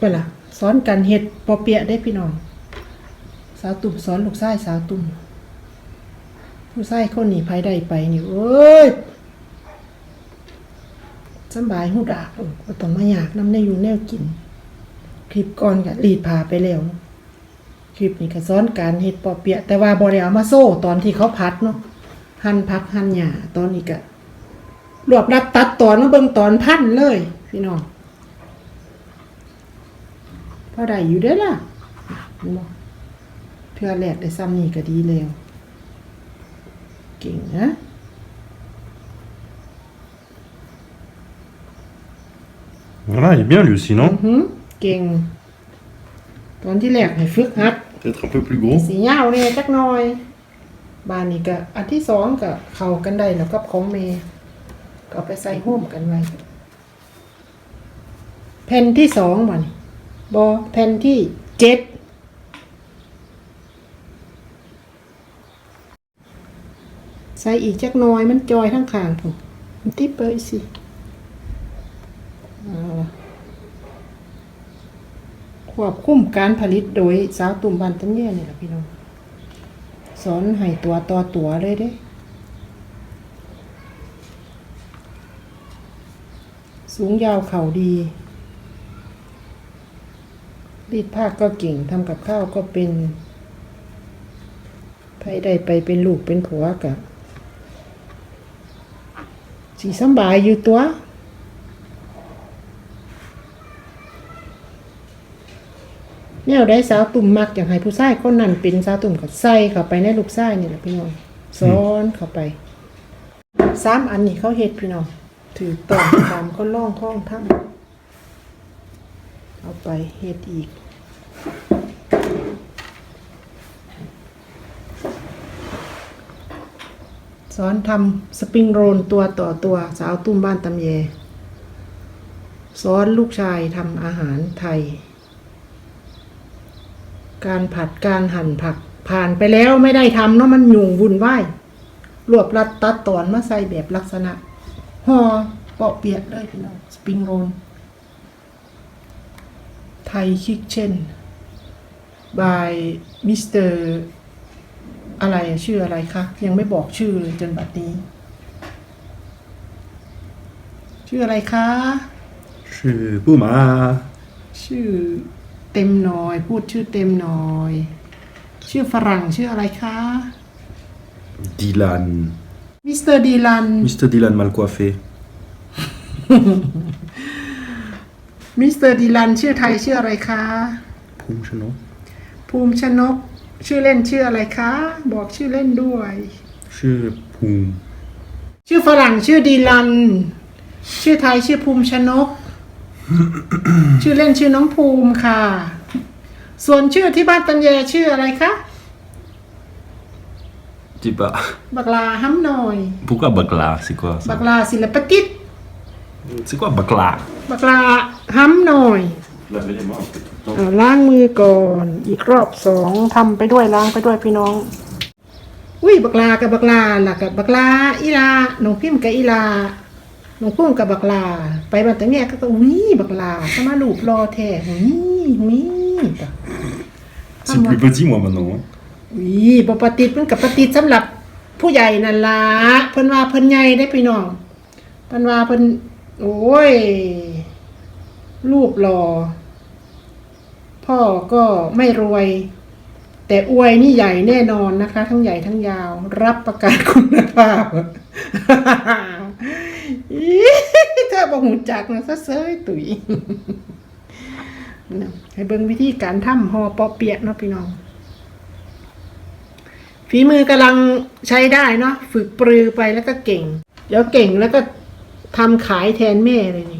เปล่าสอนกันเฮ็ดปอเปียะได้พี่น้อง สาวตุ่มสอนลูกชายสาวตุ่มผู้ชายคนนี้ภัยได้ไปนี่เอ้ยสบายหูดากก็ต้องมาอยากน้ำในอยู่แนวกิน คลิปก่อนก็รีดพาไปแล้วคลิปนี้ก็สอนการเฮ็ดปอเปียะแต่ว่าบ่ได้เอามาโซ่ตอนที่เขาพัดเนาะหั่นผักหั่นหญ้าตอนนี้ก็รวบรัดตัดตอนมาเบิ่งตอนพันเลย พี่น้อง พอได้อยู่เด้อล่ะเห็นบ่เทื่อแรกได้ซ้ำนี่ก็ดีแล้ว เก่งนะ Voilà, il est bien lui aussi, อื non อหือเก่ง ตอนที่แรกให้ฝึกหัด Peut-être un peu plus gros. สียาวเนี่ยจักหน่อย บานนี้ก็อันที่สองก็เข้ากันได้แล้วกับของเมย์ก็เอาไปใส่ห่วมกันไว้แผ่นที่สองมัน บอแผ่นที่เจ็ดใส่อีกจักน่อยมันจอยทั้งขางผมมันติดไปสิเอาล่ะควบคุมการผลิตโดยสาวตุ่มบันตันเย่เนี่ยแหละพี่น้องสอนให้ตัวต่อตัวเลยเด้สูงยาวเข่าดี รีดผ้าก็เก่งทำกับข้าวก็เป็นใครได้ไปเป็นลูกเป็นผัวกับสีสบายอยู่ตัวแนวได้สาวตุ่มมักอย่ากให้ผู้ชายคนนั้นเป็นสาวตุ่มก็ใส่เข้าไปในลูกชายนี่แหละพี่น้องซ้อนเข้าไปสามอันนี้เขาเฮ็ดพี่น้องถือต่อตามเขาล่องคล้องทำ เอาไปเฮ็ดอีกสอนทำสปริงโรลตัวต่อตัวสาวตุ้มบ้านตำแยสอนลูกชายทำอาหารไทย การผัดการหั่นผักผ่านไปแล้วไม่ได้ทำเนาะมันยุ่งวุ่นวายรวบรัดตัดตอนมาใส่แบบลักษณะห่อเปาะเปียกเลยพี่น้องสปริงโรล ไทยคิกเช่น by มิสเตอร์อะไรอะชื่ออะไรคะยังไม่บอกชื่อเลยจนบัดนี้ ชื่ออะไรคะ Je suis Puma. ชื่อเต็มหน่อย พูดชื่อเต็มหน่อย ชื่อฝรั่งชื่ออะไรคะ Dylan. มิสเตอร์ดีลัน Mr. Dylan mal coiffé. มิ สเตอร์ดีลันชื่อไทยชื่ออะไรคะ Poum, je non. ภูมิชนก ชื่อเล่นชื่ออะไรคะ บอกชื่อเล่นด้วย Je Poum. ชื่อฝรั่งชื่อดีลัน ชื่อไทยชื่อภูมิชนก ชื่อเล่นชื่อน้องภูมิค่ะ ส่วนชื่อที่บ้านตันแยชื่ออะไรคะ Dis pas. บักลาห้ำหน่อย Pourquoi Bakla C'est quoi บั ça กลาศิลปกิจ C'est quoi Bakla บักลา ห้ำหน่อย Lavez les mains un peu tout le temps. เอาล้างมือก่อน อีกรอบสองทำไปด้วยล้างไปด้วยพี่น้อง อุ้ยบักลากับบักลาล่ะกับบักลาอีลาหนองพิมพ์กับอีลาหนองพุ่มกับบักลา ไปบันแต่แม่ก็ต้องอุ้ยบักลาสมาลูบรอแท้หุยหุย C'est plus petit moi maintenant. hein. อุ้ยปปติดมันกับปฏิดสำหรับผู้ใหญ่นั่นล่ะเพิ่นว่าเพิ่นใหญ่ได้พี่น้องเพิ่นว่าเพิ่นโอ้ย รูปหล่อ พ่อก็ไม่รวย แต่อวยนี่ใหญ่แน่นอนนะคะ ทั้งใหญ่ทั้งยาว รับประกันคุณภาพอีเธอบอกหูจักนะซะเซยตุ๋ยให้เบิ่งวิธีการทำห่อปอเปียะเนาะพี่น้อง ฝีมือกำลังใช้ได้เนาะฝึกปรือไปแล้วก็เก่ง เดี๋ยวเก่งแล้วก็ทำขายแทนแม่เลยนี่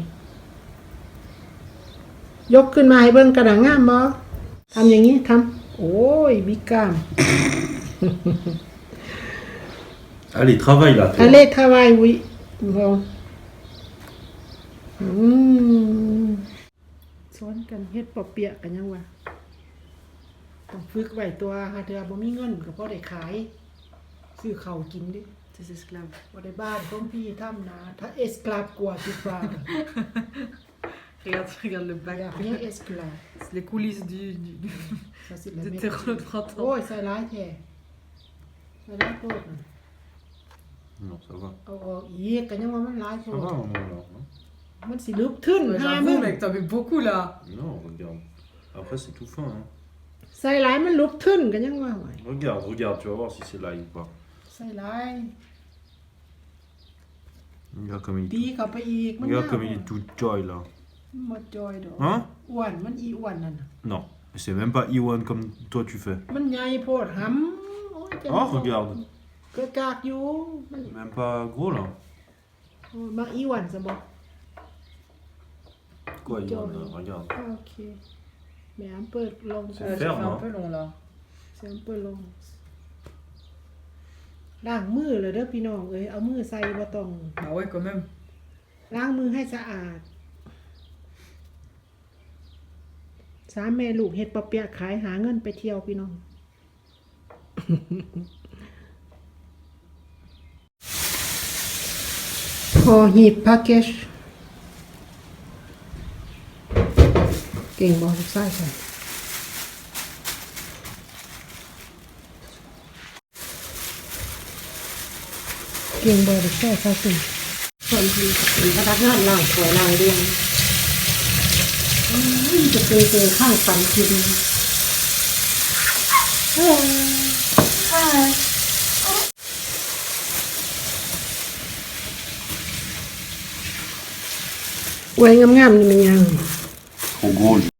ยกขึ้นมาให้เบิ้งกระดังงามบอทำอย่างนี้ทำโอ้ยบิ๊กกล้าม Allez, travaille là. ทะ toi. เลทวายวิพออืมสอนกันเฮ็ดปอเปียะกันยังวะต้องฝึกไว้ตัวหาเธอบ่มีเงินก็พอได้ขาย ซื้อข้าวกินดิ Das ist klar. บ่ได้บ้านของพี่ทำนะ ถ้าเอสกลาบกว่าสิฟ้า Regarde, regarde le bac. อยากเรียกเอสกลา C'est les coulisses du, du, สสิละ du เม็ด terreau de printemps. โอ้ยใส่ร้ายแท้ใส่ร้ายโคตรน่ะ Non, ça va. เอาออกอีกก็ยังว่ามันร้ายโค Ça ตร va, maman, alors, non มันสิลึกขึ้น Ouais, หามึ J'avoue, ง mec, t'en mets beaucoup là. Non, regarde. Après, c'est tout fin, hein. ใส่ร้ายมันลุกขึ้นก็ยังว่าไหว Regarde, regarde, tu vas voir si c'est là ou pas. ใส่ร้าย Regarde comme il ตี est เข้าไปอีก tout... มัน Regarde ยาว comme il est tout joy, là. หมดจอยดอก Hein อ้วนมันอีอ้วนนั่นน่ะ Non. Mais C'est même pas Iwan comme toi tu fais. มันใหญ่โพดหำโอ้ยจะ Oh, regarde. เกิดกากอยู่มัน C'est même pas gros, là. โอ้ยมาอีอ้วนซะบ่ Quoi, Joy. Iwan là, Regarde. โอเคแหม่เปิดลง C'est Euh, ça ferme, fait un hein. peu long là. เสียงเปิดลงล้างมือเลยเด้อพี่น้องเอ้ยเอามือใส่บ่ต้อง Bah ouais, quand même. ล้างมือให้สะอาด สามแม่ลูกเฮ็ดปะเปียะขายหาเงินไปเที่ยวพี่น้องพอหีบแพ็กเกจเก่งบอลูกไส้ใส่เก่งบอลูกไส้ใส่สิคนที่เป็นพนักงานล่างสวยล่างเรียงอืม จะเป็นเจอข้างฝันทีดีไว้งามๆนี่มันยัง โอ้โห